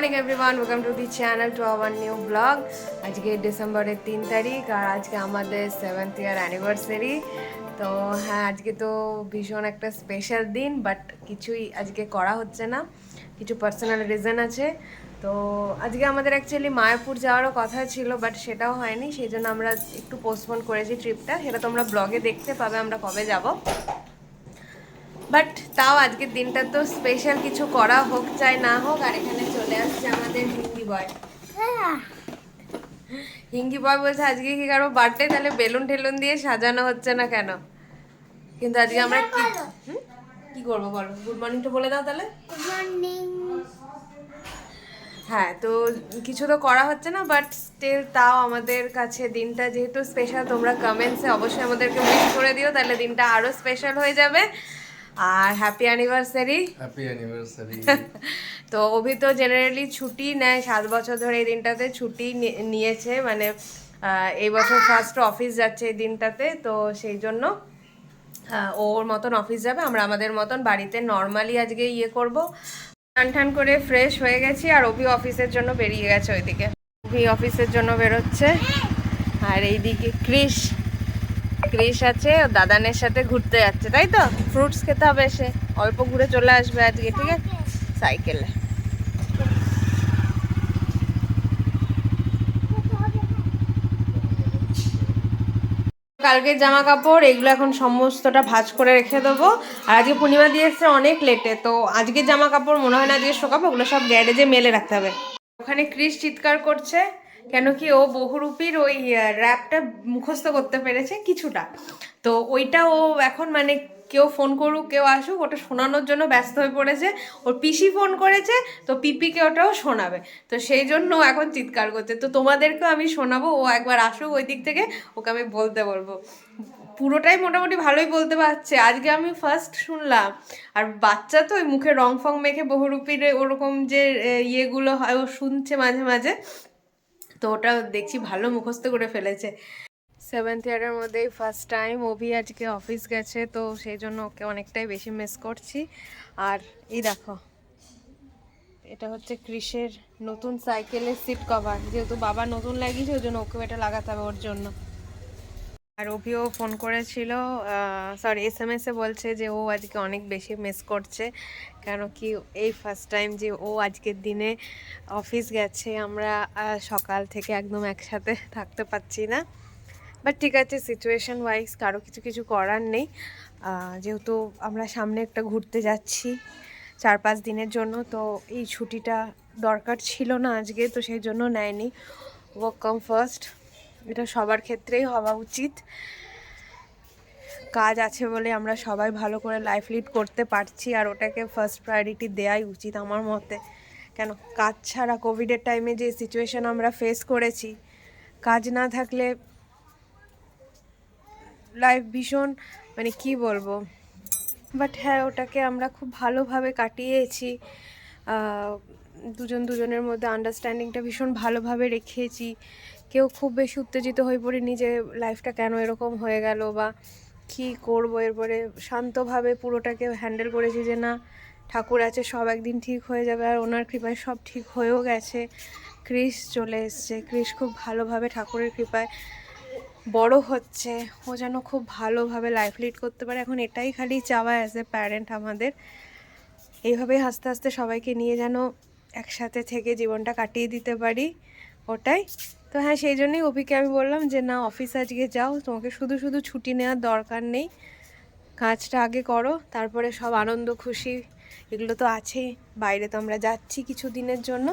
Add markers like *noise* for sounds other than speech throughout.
Morning everyone welcome to the channel to our new vlog আজকে ডিসেম্বরের তিন তারিখ, আর আজকে আমাদের সেভেন্থ ইয়ার অ্যানিভার্সারি তো হ্যাঁ আজকে তো ভীষণ একটা স্পেশাল দিন বাট কিছুই আজকে করা হচ্ছে না। কিছু পার্সোনাল রিজন আছে। তো আজকে আমাদের অ্যাকচুয়ালি মায়াপুর যাওয়ারও কথা ছিল বাট সেটাও হয়নি। সেই জন্য আমরা একটু পোস্টপোন করেছি ট্রিপটা সেটা তোমরা ব্লগে দেখতে পাবে, আমরা কবে যাব। বাট তাও আজকের দিনটা তো স্পেশাল কিছু করা হোক, চাই না হোক, আর এখানে চলে আসছে আমাদের হিন্দি বয়। হিঙ্গি বয় বলছে আজকে কি কারও বার্থডে তাহলে বেলুন টেলুন দিয়ে সাজানো হচ্ছে না কেন? কিন্তু আজকে আমরা কি? কি করব বলো? গুড মর্নিংটা বলে দাও তাহলে। মর্নিং হ্যাঁ তো কিছু তো করা হচ্ছে না বাট স্টিল তাও আমাদের কাছে দিনটা যেহেতু স্পেশাল তোমরা কমেন্টসে অবশ্যই আমাদেরকে উইশ করে দিও তাহলে দিনটা আরও স্পেশাল হয়ে যাবে। আর হ্যাপি অ্যানিভার্সারি হ্যাপি অ্যানিভার্সারি তো অভি তো জেনারেলি ছুটি নেয় সাত বছর ধরে এই দিনটাতে ছুটি নিয়েছে মানে এই বছর ফার্স্ট অফিস যাচ্ছে এই দিনটাতে তো সেই জন্য ওর মতন অফিস যাবে আমরা আমাদের মতন বাড়িতে নর্মালি আজকে ইয়ে করব। টান টান করে ফ্রেশ হয়ে গেছি আর অভি অফিসের জন্য বেরিয়ে গেছে ওইদিকে। অভি অফিসের জন্য বেরোচ্ছে আর এইদিকে ক্রিস ক্রিস আছে দাদানের সাথে ঘুরতে যাচ্ছে, তাই তো? ফ্রুটস খেতে হবে সে। অল্প ঘুরে চলে আসবে আজকে, ঠিক আছে? সাইকেলে কালকের জামা কাপড় এগুলো এখন সমস্তটা ভাঁজ করে রেখে দেবো। আর আজকে পূর্ণিমা দিয়ে এসছে অনেক লেটে, তো আজকে জামা কাপড় মনে হয় না আজকে শোকাবো, ওগুলো সব গ্যারেজে মেলে রাখতে হবে। ওখানে ক্রিস চিৎকার করছে কেন কি ও বহুরূপীর ওই র্যাপটা মুখস্থ করতে পেরেছে কিছুটা। তো ওইটা ও এখন মানে কেউ ফোন করুক, কেউ আসুক, ওটা শোনানোর জন্য ব্যস্ত হয়ে পড়েছে। ওর পিসি ফোন করেছে, তো পিপিকে ওটাও শোনাবে। তো সেই জন্য ও এখন চিৎকার করছে। তো তোমাদেরকেও আমি শোনাবো, ও একবার আসুক ওই দিক থেকে, ওকে আমি বলতে বলব। পুরোটাই মোটামুটি ভালোই বলতে পারছে। আজকে আমি ফার্স্ট শুনলাম, আর বাচ্চা তো ওই মুখে রং ফং মেখে বহুরূপীর ওরকম যে ইয়েগুলো হয়, ও শুনছে মাঝে মাঝে। তো ওটা দেখছি ভালো মুখস্থ করে ফেলেছে। সেভেন্থ ইয়ারের মধ্যেই ফার্স্ট টাইম ওভি আজকে অফিস গেছে, তো সেই জন্য ওকে অনেকটাই বেশি মিস করছি। আর এই দেখো, এটা হচ্ছে ক্রিসের নতুন সাইকেলের সিট কভার যেহেতু বাবা নতুন লাগিয়েছে, ওই জন্য ওকেও এটা লাগাতে হবে ওর জন্য। আর অভিও ফোন করেছিল সরি এস এম এসে বলছে যে ও আজকে অনেক বেশি মিস করছে, কেন কি এই ফার্স্ট টাইম যে ও আজকের দিনে অফিস গেছে, আমরা সকাল থেকে একদম একসাথে *laughs* থাকতে পারছি না। বাট ঠিক আছে সিচুয়েশন ওয়াইজ কারও কিছু কিছু করার নেই। যেহেতু আমরা সামনে একটা ঘুরতে যাচ্ছি চার পাঁচ দিনের জন্য, তো এই ছুটিটা দরকার ছিল না আজকে, তো সেই জন্য নেয়নি। ওয়ার্ক কাম ফার্স্ট এটা সবার ক্ষেত্রেই হওয়া উচিত। কাজ আছে বলে আমরা সবাই ভালো করে লাইফ লিড করতে পারছি আর ওটাকে ফার্স্ট প্রায়োরিটি দেওয়াই উচিত আমার মতে। কেন? কাজ ছাড়া কোভিডের টাইমে যে সিচুয়েশন আমরা ফেস করেছি, কাজ না থাকলে লাইফ ভীষণ মানে কি বলব? বাট হ্যাঁ ওটাকে আমরা খুব ভালোভাবে কাটিয়েছি। দুজন দুজনের মধ্যে আন্ডারস্ট্যান্ডিংটা ভীষণ ভালোভাবে রেখেছি। কেউ খুব বেশি উত্তেজিত হয়ে পড়েনি যে লাইফটা কেন এরকম হয়ে গেল বা কি করব? এরপরে শান্তভাবে পুরোটাকে হ্যান্ডেল করেছি যে না, ঠাকুর আছে, সব একদিন ঠিক হয়ে যাবে আর ওনার কৃপায় সব ঠিক হয়েও গেছে। ক্রিস চলে এসছে। ক্রিস খুব ভালোভাবে ঠাকুরের কৃপায় বড় হচ্ছে। ও যেন খুব ভালোভাবে লাইফ লিড করতে পারে। এখন এটাই খালি চাওয়া অ্যাজ এ প্যারেন্ট আমাদের। এইভাবেই হাসতে হাসতে সবাইকে নিয়ে যেন একসাথে থেকে জীবনটা কাটিয়ে দিতে পারি। ওটাই। তো হ্যাঁ সেই জন্যই অভিকে আমি বললাম যে না অফিস আজকে যাও। তোমাকে শুধু শুধু ছুটি নেওয়ার দরকার নেই। কাজটা আগে করো তারপরে সব আনন্দ খুশি এগুলো তো আছেই। বাইরে তো আমরা যাচ্ছি কিছু দিনের জন্য।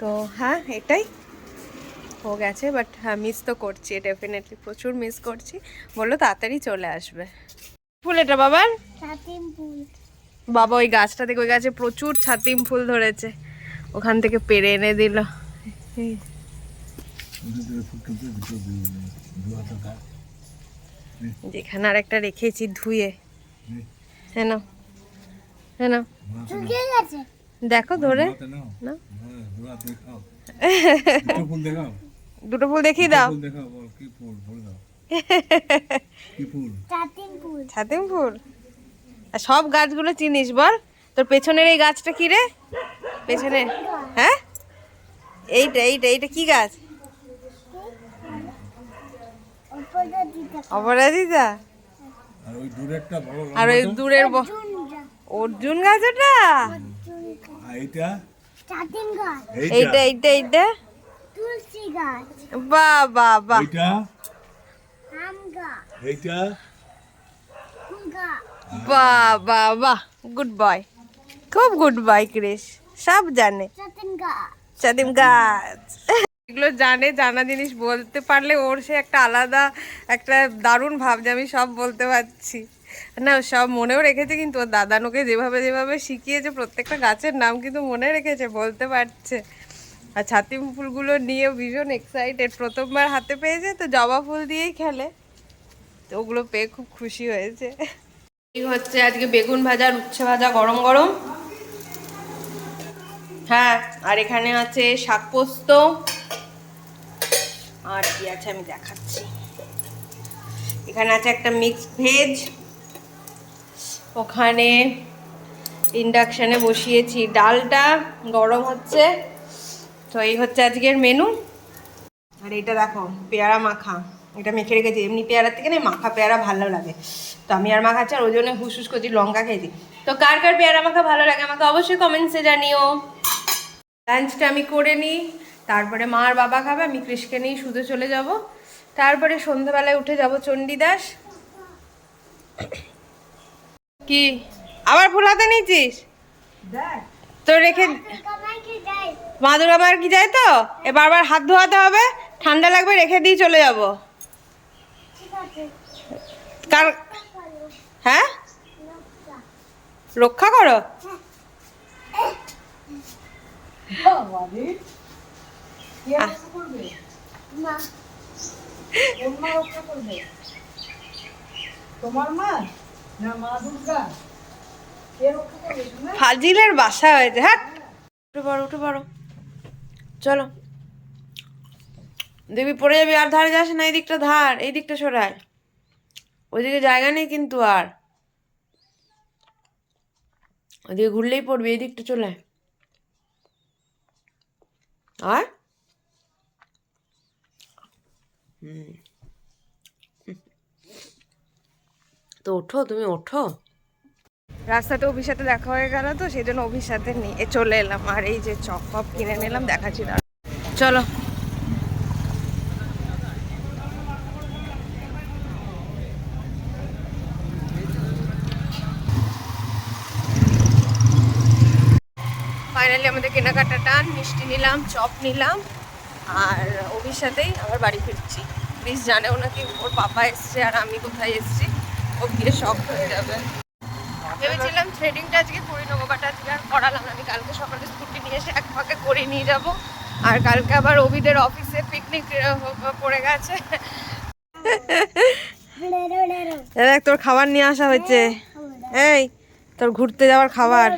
তো হ্যাঁ এটাই ও গেছে বাট হ্যাঁ মিস তো করছি ডেফিনেটলি প্রচুর মিস করছি। বলল তাড়াতাড়ি চলে আসবে। ফুল এটা বাবার? ছাতিম ফুল। বাবা ওই গাছটা থেকে ওই গাছে প্রচুর ছাতিম ফুল ধরেছে। ওখান থেকে পেরে এনে দিল। যেখানে আর একটা রেখেছি ধুয়ে। হ্যাঁ না হ্যাঁ দেখো ধরে। না দুটো ফুল দেখিয়ে দাও। ছাতিম ফুল। সব গাছগুলো চিনিস বল। তোর পেছনের এই গাছটা কি রে? পেছনে। হ্যাঁ? এইটা এইটা এইটা কি গাছ ওপরে দিতে অপরাজিতা? আর ওই দূরের ব- অর্জুন গাছ ওটা এইটা? এইটা? এইটা এইটা তুলসী গাছ। বাহ বাহ বাহ। এইটা? আম গাছ। এইটা? ফুল গাছ। বাহ বাহ বাহ। গুড বয় খুব গুড বয় ক্রিস সব জানে। গাছ। এগুলো জানে, জানা জিনিস বলতে পারলে ওর সে একটা আলাদা, একটা দারুণ ভাব যে আমি সব বলতে পারছি। না সব মনেও রেখেছে, কিন্তু ওর দাদানুকে যেভাবে যেভাবে শিখিয়েছে, প্রত্যেকটা গাছের নাম কিন্তু মনে রেখেছে, বলতে পারছে। আর ছাতিম ফুলগুলো নিয়ে ভীষণ এক্সাইটেড প্রথমবার হাতে পেয়েছে, তো জবা ফুল দিয়েই খেলে। তো ওগুলো পেয়ে খুব খুশি হয়েছে। এই হচ্ছে আজকে বেগুন ভাজা উচ্ছে ভাজা, গরম গরম। হ্যাঁ আর এখানে আছে শাক পোস্ত। আর কি আছে আমি দেখাচ্ছি। এখানে আছে একটা মিক্সড ভেজ ওখানে ইন্ডাকশানে বসিয়েছি। ডালটা গরম হচ্ছে, তো এই হচ্ছে আজকের মেনু আর এটা দেখো, পেয়ারা মাখা। এটা মেখে রেখেছি। এমনি পেয়ারার থেকে না মাখা পেয়ারা ভালো লাগে। তো আমি আর মাখাচ্ছি আর ওই জন্য হুসুস করছি, লঙ্কা খেয়েছি। তো কার কার পেয়ারা মাখা ভালো লাগে আমাকে অবশ্যই কমেন্টসে জানিও। লাঞ্চটা আমি করে নিই। তারপরে মা আর বাবা খাবে আমি কৃষকে নিয়ে শুধু চলে যাব। তারপরে সন্ধ্যাবেলায় উঠে যাব চণ্ডীদাস। কি? আবার ফুল হাতে নিয়েছিস তো রেখে মা দুর্গা কি যায় তো? এ বারবার হাত ধোয়াতে হবে ঠান্ডা লাগবে রেখে দিয়ে চলে যাব। কার হ্যাঁ? রক্ষা করো। মা? ফাজিলের বাসা হয়েছে হ্যাঁ। উঠে পড়ো উঠে পড়ো। চলো। দেবী পড়ে যাবি আর ধারে যাস না এই দিকটা ধার এই দিকটা সরায়। ওইদিকে জায়গা নেই কিন্তু আর। ওইদিকে ঘুরলেই পড়বি এই দিকটা চলে। আর? হুম। তো ওঠো তুমি ওঠো রাস্তাতে অভির সাথে দেখা হয়ে গেল তো সেই জন্য অভির সাথে নিয়ে চলে এলাম আর এই যে চপ ফপ কিনে নিলাম দেখাচ্ছি। চলো ফাইনালি আমাদের কেনাকাটা টান মিষ্টি নিলাম চপ নিলাম আর অভির সাথেই আমার বাড়ি ফিরছি প্লিজ জানেও নাকি ওর পাপা এসছে আর আমি কোথায় এসছি ও গিয়ে শখ হয়ে যাবে ভেবেছিলাম থ্রেডিংটা আজকে করে নেব বাট আজকে আর করালাম। আমি কালকে সকালে স্কুটি নিয়ে এসে এক ফাঁকে করে নিয়ে যাব আর কালকে আবার অভিদের অফিসে পিকনিক পড়ে গেছে দেখ তোর খাবার নিয়ে আসা হয়েছে এই তোর ঘুরতে যাওয়ার খাবার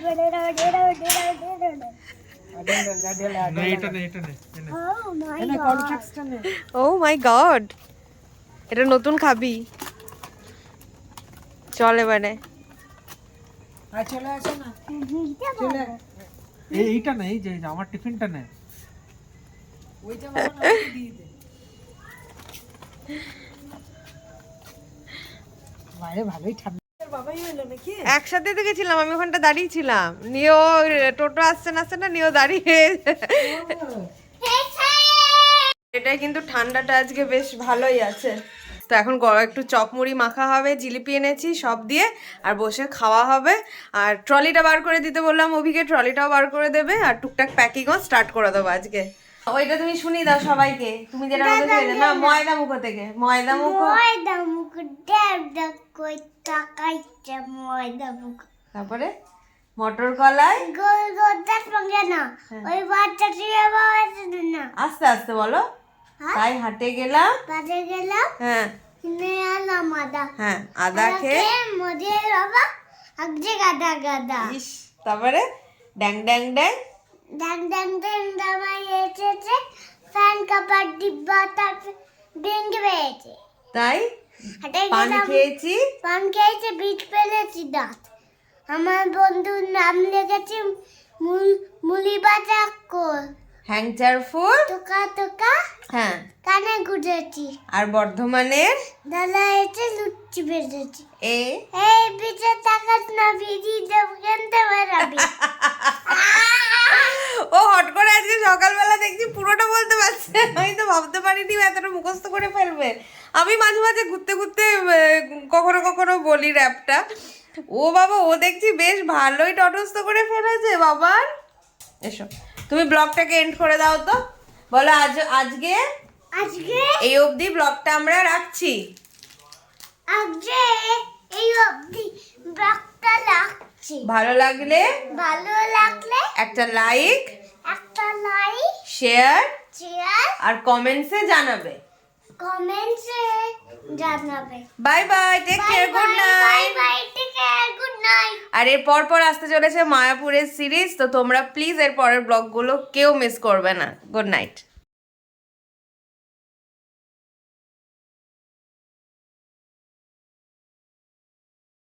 ও মাই গড এটা নতুন খাবি। চল এবারে। দিতে পারব। এই এইটা না এই যে আমার টিফিনটা নে। বাইরে ভালোই ঠান্ডা। একসাথে তো গেছিলাম, আমি ওখানটা দাঁড়িয়ে ছিলাম। নিয়েও টোটো আসছে না আসছে না, নিয়েও দাঁড়িয়ে। এটা কিন্তু ঠান্ডাটা আজকে বেশ ভালোই আছে। তো এখন একটু চপ মুড়ি মাখা হবে, জিলিপি এনেছি সব দিয়ে, আর বসে খাওয়া হবে। আর ট্রলিটা বার করে দিতে বললাম অভিকে, ট্রলিটাও বার করে দেবে, আর টুকটাক প্যাকিংও স্টার্ট করে দেবো আজকে। ওইটা তুমি শুনিয়ে দাও সবাইকে। তুমি যেটা আমাকে না ময়দা মুখো থেকে। ময়দা মুখো। ময়দা মুখ দেব দেব কই তাকাইছে ময়দা মুখ। তারপরে মটর কলাই। গোল গোল দেখ সঙ্গে না ওই বাচ্চা টিয়া বাবা না আস্তে আস্তে বলো। হ্যাঁ? তাই হাটে গেলাম। বাজে গেলাম। হ্যাঁ। কিনে আলাম আদা। হ্যাঁ আদা খেয়ে। মজে বাবা আগজে গাদা গাদা। তারপরে ড্যাং ড্যাং ড্যাং। ডাং ডাং ডাং দামাই এসেছে ফ্যান কাপার ডিব্বা তার ভেঙে পেয়েছে তাই পান খেয়েছি? পান খেয়েছে বিট ফেলেছি দাঁত। আমার বন্ধুর নাম লিখেছি মুল মুলি বাজা কর হ্যাংচার ফুল টোকা টোকা হ্যাঁ। কানে গুজেছি। আর বর্ধমানের? দাদা এসে লুচি বেজেছি। এ? এই পিছে তাকাস না বিড়ি দেব কেনতে বেরাবি *laughs* ও হট করে আজকে সকালবেলা দেখছি পুরোটা বলতে পারছে আমি তো ভাবতে পারিনি এতটা মুখস্থ করে ফেলবে। আমি মাঝে মাঝে ঘুরতে ঘুরতে কখনো কখনো বলি র্যাপটা। ও বাবা ও দেখছি বেশ ভালোই টটস্থ করে ফেলেছে বাবার। এসো। তুমি ব্লগটাকে এন্ড করে দাও তো। বলো আজ আজকে? আজকে? এই অবধি ব্লগটা আমরা রাখছি। আজকে এই অবধি ব্লগটা রাখছি। ভালো লাগলে? ভালো লাগলে? একটা লাইক একটা লাইক শেয়ার শেয়ার আর কমেন্টসে জানাবে। কমেন্টসে জানাবে। Bye bye take care good bye night bye take care good night আর এর পর পর আসতে চলেছে মায়াপুরের সিরিজ তো তোমরা প্লিজ এর পরের ব্লগগুলো কেউ মিস করবে না। Good night